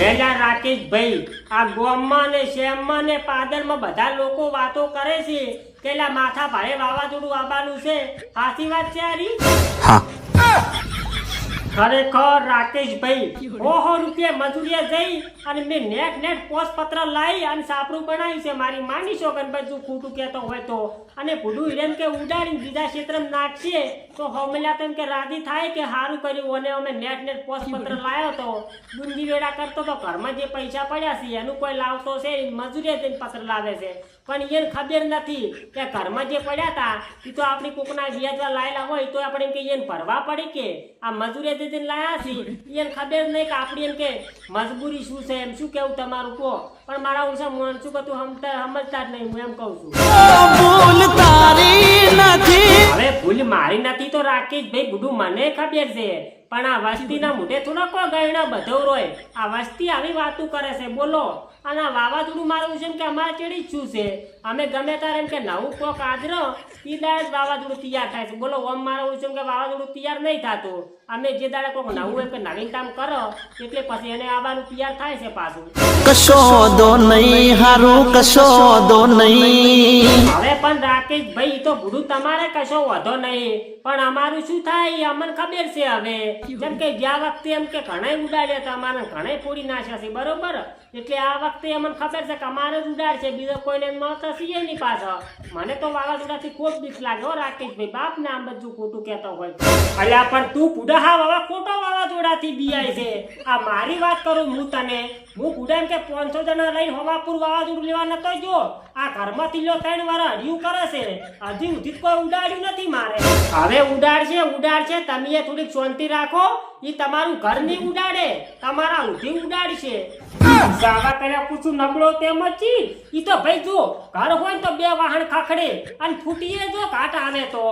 વેલા રાકેશભાઈ આ ગોમમાં ને શેમમાં ને પાદરમાં બધા લોકો વાતો કરે છે. કે લા માથા ભારે વાવાઝોડું આવવાનું છે. સાચી વાત છે આરી? ખરેખર રાકેશભાઈ ઓહો રૂપિયા મજૂરીએ જઈ અને મેં નેટ નેટ પોસ્ટ પત્ર લાવી અને સાપરું બનાવ્યું છે. મારી માની કે બધું ખોટું કહેતો હોય તો. અને ભૂડું હિરેન કે ઉડાડીને બીજા ક્ષેત્રમાં નાખશે, તો હમલા તેમ કે રાજી થાય કે સારું કર્યું, અને અમે નેટ નેટ પોસ્ટ પત્ર લાવ્યો તો ગુંજી વેડા કરતો તો ઘરમાં જે પૈસા પડ્યા છે, એનું કોઈ લાવતો છે મજૂરીએ જઈને પત્ર લાવે છે. પણ એને ખબર નથી કે ઘરમાં જે પડ્યા હતા એ તો આપણી કોકના વ્યાજવા લાયેલા હોય, તો આપણે એમ કે એને ભરવા પડે કે? આ મજૂરીએ જઈને લાયા છે એને ખબર નહીં કે આપણી એમ કે મજબૂરી શું છે એમ, શું કેવું તમારું, કહો. પણ મારા હું છે મન શું કે સમજતા જ નહીં, હું એમ કહું છું. તારી નથી. હવે ભૂલ મારી નથી તો રાકેશ ભાઈ બધું મને ખબર છે. પણ આ વસ્તીના મોઢે થોડો કો ગયણો બધો રોય. આ વસ્તી આવી વાતું કરે છે બોલો. અને વાવાઝોડું મારું છે કે અમારે ચડી છું છે? અમે ગમે ત્યારે એમ કે નવું કોક આદરો એ દાડે વાવાઝોડું તૈયાર થાય છે. બોલો ઓમ મારું છે કે વાવાઝોડું તૈયાર નહીં થતું. અમે જે દાડે કોક નવું એમ કે નવીનતામ કરો એટલે પછી એને આવવાનું તૈયાર થાય છે પાછું. કશો દો નહીં હારું કશો દો નહીં. હવે પણ રાકેશભાઈ તો ભૂડું તમારે કશો વધો નહીં. પણ અમારું શું થાય અમને ખબર છે હવે. જેમ કે જ્યાં વખતે એમ કે ઘણાય ઉડાડ્યા હતા, અમારે ઘણા પૂરી નાખ્યા છે, બરોબર? એટલે આ વખતે અમને ખબર છે કે અમારે જ ઉડાડશે બીજો કોઈને મળતા છીએ નહીં પાછો મને તો વાવાઝોડાથી ખૂબ બીક લાગે હો, રાકેશભાઈ. બાપ ને આમ બધું ખોટું કહેતો હોય. અલ્યા, પણ તું બુડા હા વાવા, ખોટો વાવાઝોડાથી બીઆય છે. આ મારી વાત કરું હું તને. હું બુડા એમ કે પાંચસો જણા લઈને હવાપુર વાવાઝોડું લેવા નતો જો આ ઘરમાંથી લો ત્રણ વાર હડ્યું કરે છે. હજી સુધી કોઈ ઉડાડ્યું નથી મારે. હવે ઉડાડશે ઉડાડશે. તમે થોડીક શાંતિ રાખો. ઈ તમારું ઘરની ઉડાડે, તમારા ઉધી ઉડાડશે. સાવા કર્યા પૂછું, નબળો તેમ જ ઈ તો ભાઈ જો ઘર હોય ને તો બે વાહન ખખડે, અને ફૂટીએ જો, કાટ આવે તો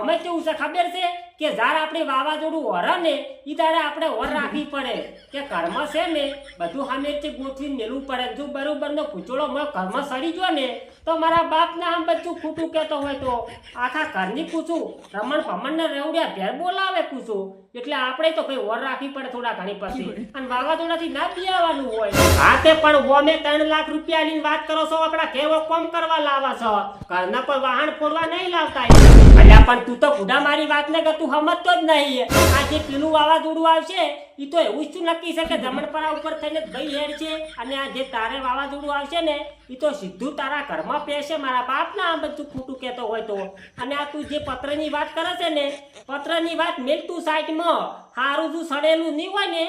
અમે કેવું છે, ખબર છે? કે જાર આપણે વાવાઝોડું વરે ને એ તારે આપણે ઓર રાખવી પડે. કે કર્મ છે ને, બધું સામેથી ગોઠવી મેલવું પડે. જો બરોબર નો મારો કર્મ સડી ગયો ને, તો મારા બાપ ને આમ બધું ખોટું કહેતો હોય તો. આખા ઘરની પૂછું, રમણ ભમણને રેવડિયા ભેર બોલાવે પૂછું. એટલે આપણે તો ભાઈ ઓર રાખવી પડે થોડા ઘણી પછી. અને વાવાઝોડાથી ના પીવાનું હોય. હા તે પણ ઓમે ત્રણ લાખ રૂપિયા લઈને વાત કરો છો, આપણા કેવો કોમ કરવા લાવા છો. ઘરના કોઈ વાહન ફોડવા નહીં લાવતા. પણ તું તો બુઢા મારી વાત ને કે તું સમજતો જ નહીં. આ જે પેલું વાવાઝોડું આવશે એ તો એવું જ શું નક્કી છે કે જમણપરા ઉપર થઈને ગઈ હેર છે અને આ જે તારે વાવાઝોડું આવશે ને એ તો સીધું તારા ઘરમાં પહેશે મારા બાપ ના આ બધું ખોટું કહેતો હોય તો. અને આ તું જે પત્રની વાત કરે છે ને, પત્રની વાત મેલ તું સાઈડમાં. હારું તું સડેલું નહીં હોય ને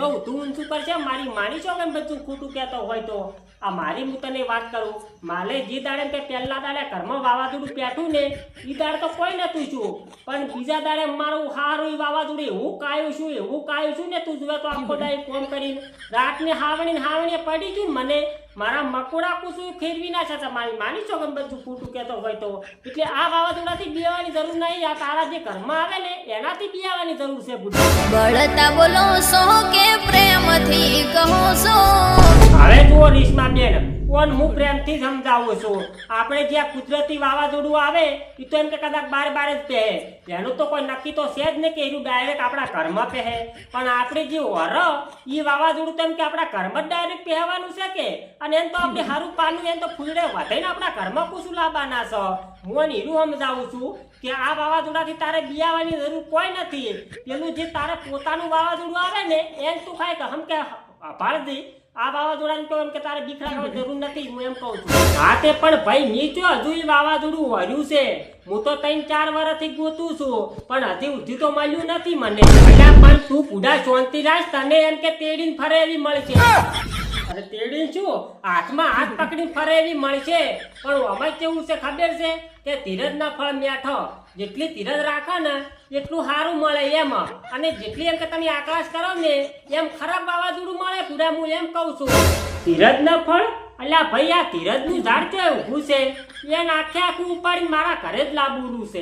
તો ઊંધું ઊંચું છે. મારી માની છો કે બધું ખોટું કહેતો હોય તો? આ મારી હું તને વાત કરું. માલે જે દાડે કે પહેલા દાડે ઘરમાં વાવાઝોડું પેઠું ને એ દાડે તો કોઈ નતું છું પણ બીજા દાડે મારું હારું વાવાઝોડું એવું કાયું છું એવું કાયું છું ને તું જોવે તો આખો દાડે ફોન કરીને. રાતને હાવણી હાવણીએ પડી ગયું મને. મારા મકોડા કુસું ફેરવી નાખ્યા છે મારી માની છો કે બધું ખોટું કહેતો હોય તો? એટલે આ વાવાઝોડાથી બિયાવાની જરૂર નહીં. આ તારા જે ઘરમાં આવે ને એનાથી બિયાવાની જરૂર છે બુદ્ધિ. બળતા બોલો છો કે પ્રેમથી કહો છો? હવે જુઓ રીશમા બેન કોણ હું પ્રેમથી સમજાવું છું? આપણે જ્યાં કુદરતી વાવાઝોડું આવે એ તો એમ કે કદાચ બાર બાર જ પહે એનું તો કોઈ નક્કી તો છે જ નહીં કે એનું ડાયરેક્ટ આપણા ઘરમાં પહે પણ આપણે જે વર એ વાવાઝોડું તો એમ કે આપણા ઘરમાં જ ડાયરેક્ટ પહેવાનું છે કે? અને એમ તો આપણે સારું પાનું એમ તો ફૂલડે વધે ને આપણા ઘરમાં કુશું લાવવાના છે. હું એને હીરું સમજાવું છું કે આ વાવાઝોડાથી તારે બિયાવાની જરૂર કોઈ નથી. પેલું જે તારે પોતાનું વાવાઝોડું આવે ને, એમ તું ખાય કે હમ કે ભારતી જરૂર નથી એમ કહું હા તે પણ ભાઈ નીચો, હજુ વાવાઝોડું વર્યું છે. હું તો ત્રણ ચાર વર્ષથી ગોતું છું, પણ હજી ઉધી તો મળ્યું નથી મને. પણ તું કુડા શાંતિ રાખ તને એમ કે તેડીને ફરે એવી મળશે. અરે તેડી શું? હાથમાં હાથ પકડી ફરે એવી મળશે. પણ અમારે કેવું છે ખબર છે? કે ધીરજના ફળ મીઠો, જેટલી ધીરજ રાખો ને, એટલું સારું મળે એમ. અને જેટલી એમ કે તમે આકાશ કરો ને, એમ ખરાબ વાવાઝોડું મળે પૂરા. હું એમ કહું છું ધીરજના ફળ? એટલે ભાઈ, આ ધીરજનું ઝાડ કે ઊભું છે? એને આખે આખું ઉપાડી મારા ઘરે જ લાવવાનું છે.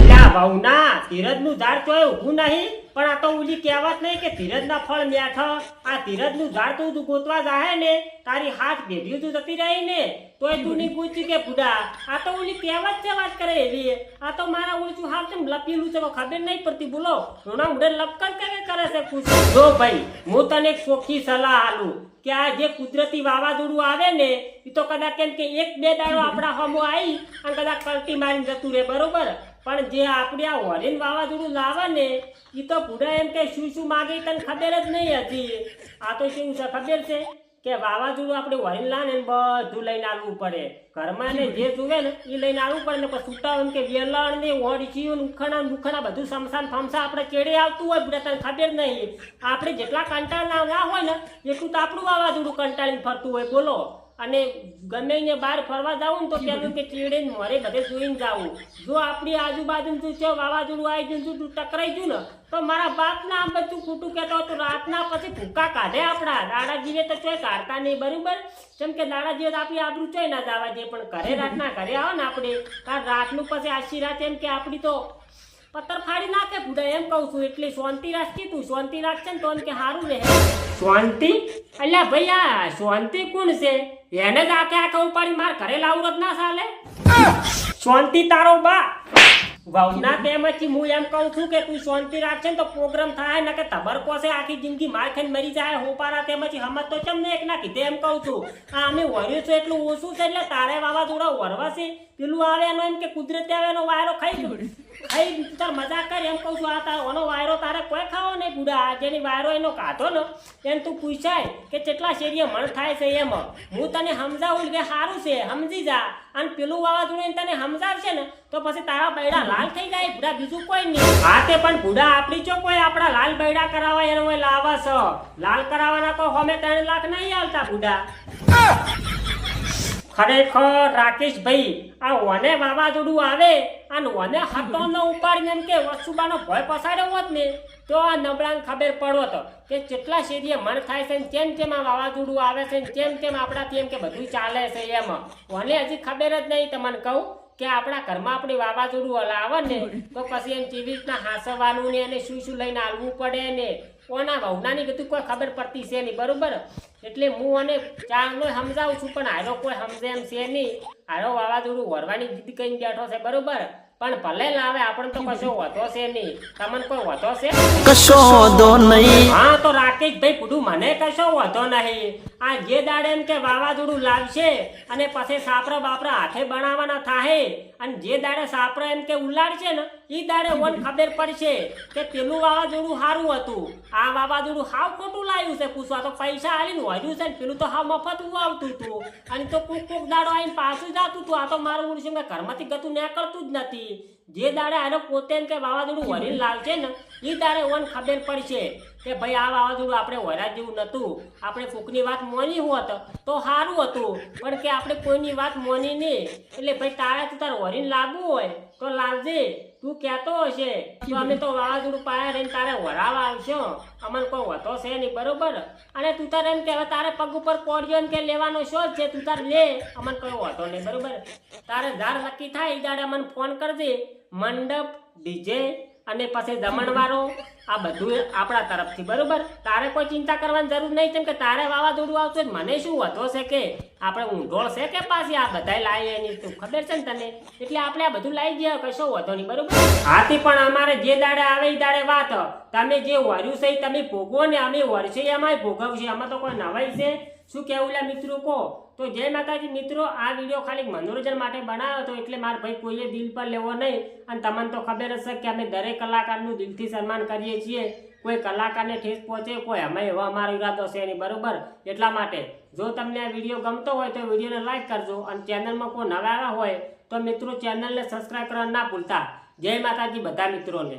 અલ્યા વહુના ધીરજનું ઝાડ તો ઊભું નહીં પણ આ તો ઓલી કહેવત નહીં કે ધીરજના ફળ મેઠા આ ધીરજનું ઝાડ તું તું ગોતવા જાહે ને તારી હાથ ભેગી તું જતી રહી ને તોય તું નહીં પૂછી કે બુડા આ તો ઓલી કહેવત છે વાત કરે એવી. આ તો મારા ઓળચું હાલ છે લપેલું છે ખબર નહીં પડતી બોલો. રોણા ઉડે લપકર કે કરે છે ખુશ જો ભાઈ હું તને એક ચોખ્ખી સલાહ આલું કે આ જે કુદરતી વાવાઝોડું આવે ને એ તો કદાચ કેમ કે એક બે દાડો આપણા હમો આવી અને કદાચ કલટી મારીને જતું રહે, બરોબર? પણ જે આપણે આ હોરેન વાવાઝોડું લાવે ને એ તો પૂરા એમ કે શું શું માગે તને ખબર જ નહીં હતી આ તો શું છે, ખબર છે? કે વાવાઝોડું આપણે હોરેન લાવે ને બધું લઈને આવવું પડે. ઘરમાં ને જે જુએ ને એ લઈને આવવું પડે, ને પછી છૂટા એમ કે વેલણ ને ઓરચીયું ઉખણા ઉખણા બધું સમસાન ફમસા આપણે ચેડે આવતું હોય બધા તને ખબર નહીં. આપણે જેટલા કંટાળના હોય ને, એટલું તો આપણું વાવાઝોડું કંટાળીને ફરતું હોય, બોલો. અને ગમે ને બહાર ફરવા જાવું ને તો પેલું કે ચીડે ને મરે બધે જોઈને જાવું જો આપણી આજુબાજુ તું છે વાવાઝોડું આવી ગયું તું ટકરાઈ જુ ને તો મારા બાપના આમ બધું ખોટું કહેતો હતો રાતના પછી ભૂકા કાઢે આપણા. દાડા તો ચોય કાઢતા નહીં બરાબર? જેમ કે દાદાજીએ તો આપણી આબરું ચોય ના જવા દે પણ ઘરે રાતના ઘરે આવો ને આપણે. કારણ રાતનું પછી આશી રાત એમ કે આપણી તો પત્તર ફાડી નાખે ભૂડા એમ કહું છું એટલે શાંતિ રાખતી તું શાંતિ રાખશે ને તો એમ કે સારું રહે શાંતિ? અલ્યા ભાઈ આ શાંતિ કોણ છે? એને જ આખે આખે ઉપાડી માર ઘરે લાવું જ ના ચાલે. શાંતિ તારો બા. વહુના તેમાંથી હું એમ કહું છું કે તું શાંતિ રાખશે ને તો પ્રોગ્રામ થાય ને કે તબરકો છે આખી જિંદગી માર ખાઈને મરી જાય હોપારા તેમાંથી હમત તો ચમ ને એક ના કીધે એમ કહું છું. આ અમે વર્યું છું, એટલું ઓછું છે એટલે તારે વાવાઝોડા વરવા છે. પેલું આવે એનો એમ કે કુદરતે આવે એનો વાયરો ખાઈ ગયો. ખાઈ તું તાર મજા કર એમ કહું છું આ તાર ઓનો વાયરો તારે કોઈ ખાવો નહીં બુડા. જેની વાયરો એનો કાઢો ને એમ તું પૂછાય કે કેટલા શેરીએ મણ થાય છે એમ. હું તને સમજાવું કે સારું છે સમજી જા. અને પેલું વાવાઝોડું એને તને સમજાવશે ને તો પછી તારા બૈડા લાલ થઈ જાય બુડા. બીજું કોઈ નહીં. હા તે પણ બુડા આપણી ચો કોઈ આપણા લાલ બૈડા કરાવવા એનો લાવા છ લાલ કરાવવાના કોઈ હોમે ત્રણ લાખ નહીં આવતા બુડા. ખરેખર રાકેશભાઈ, આ ઓને વાવાઝોડું આવે અને ઓને હતો ન ઉપાડીને એમ કે વસુબાનો ભય પસાડ્યો હોત ને, તો આ નબળાને ખબર પડો તો કે કેટલા શેરીએ મન થાય છે ને કેમ કેમ આ વાવાઝોડું આવે છે ને કેમ કેમ આપણાથી એમ કે બધું ચાલે છે એમ. ઓને હજી ખબર જ નહીં, તમને કહું. કે આપણા ઘરમાં આપણે વાવાઝોડું હલાવે ને તો પછી એમ કેવી રીતના હાંસવાનું ને એને શું શું લઈને આવવું પડે ને કોના વહુનાની બધું કોઈ ખબર પડતી છે નહીં બરોબર? એટલે હું અને ચાંગનો સમજાવું છું પણ હારો કોઈ સમજે એમ છે નહીં. હારો વાવાઝોડું વરવાની જીદ કહીને બેઠો છે બરોબર? પણ ભલે લાવે આપણને તો કશો વધો છે નહીં. તમને કોઈ વધો છે? કશો વધો નહીં. હા તો રાકેશભાઈ પૂડું મને કશો વધો નહીં. આ જે દાડે એમ કે વાવાઝોડું લાવશે અને પછી સાપરા બાપરા હાથે બનાવવાના થાહે અને જે દાડે સાપરા એમ કે ઉલાડશે ને એ દાડે વન ખબર પડશે કે પેલું વાવાઝોડું સારું હતું. આ વાવાઝોડું હાવ ખોટું લાવ્યું છે, પૂછવા તો પૈસા આવીને વધ્યું છે ને, પેલું તો હાવ મફત આવતું હતું. અને તો કુક કુક દાડો આવીને પાછું જતું હતું. આ તો મારું ઉડશે મેં ઘરમાંથી ગતું નીકળતું જ નથી. જે દાડે આનો પોતે કે વાવાઝોડું વરીને લાવશે ને એ દાડે ઓન ખબર પડશે કે ભાઈ આ વાવાઝોડું આપણે વરા જેવું નહોતું આપણે કોકની વાત મોની હોત તો સારું હતું. પણ કે આપણે કોઈની વાત મોની નહીં એટલે ભાઈ તારે તું તારે વરીને લાવવું હોય તો લાવજે તું કહેતો હશે, તો અમે તો વાવાઝોડું પાયા રહીને તારે વરાવા આવશો અમને કોઈ વતો છે નહીં, બરોબર? અને તું તારે એમ કે હવે તારે પગ ઉપર કોડિયો કે લેવાનો શો છે, તું તારે લે. અમને કોઈ વતો નહીં, બરોબર? તારે ધાર નક્કી થાય એ દાડે અમને ફોન કરજે. મંડપ, ડીજે અને પછી દમણવાળો, આ બધું આપણા તરફથી, બરોબર? તારે કોઈ ચિંતા કરવાની જરૂર નહીં કેમ કે તારે વાવાઝોડું આવતું હોય મને શું વધો છે કે? આપણે ઊંધોળ છે કે પાછી આ બધાય લાવીએ એની તું ખબર છે ને તને? એટલે આપણે આ બધું લાવી દઈએ, કશો વધો નહીં, બરોબર? હાથી પણ અમારે જે દાડે આવે એ દાડે વાત. તમે જે વર્યું છે એ તમે ભોગવો ને અમે વર્ષે એમાંય ભોગવશે આમાં તો કોઈ નવાઈ છે? શું કહેવું લા મિત્રો કહો તો જય માતાજી મિત્રો, આ વીડિયો ખાલી મનોરંજન માટે બનાવ્યો હતો એટલે મારા ભાઈ કોઈએ દિલ પર લેવો નહીં. અને તમને તો ખબર હશે કે અમે દરેક કલાકારનું દિલથી સન્માન કરીએ છીએ. કોઈ કલાકારને ઠેસ પહોંચે, કોઈ અમે એવો અમારો ઈરાદો છે નહીં, બરોબર? એટલા માટે જો તમને આ વીડિયો ગમતો હોય તો વિડીયોને લાઈક કરજો અને ચેનલમાં કોઈ નવા આવ્યા હોય તો મિત્રો ચેનલને સબસ્ક્રાઈબ કરવા ના ભૂલતા. જય માતાજી બધા મિત્રોને.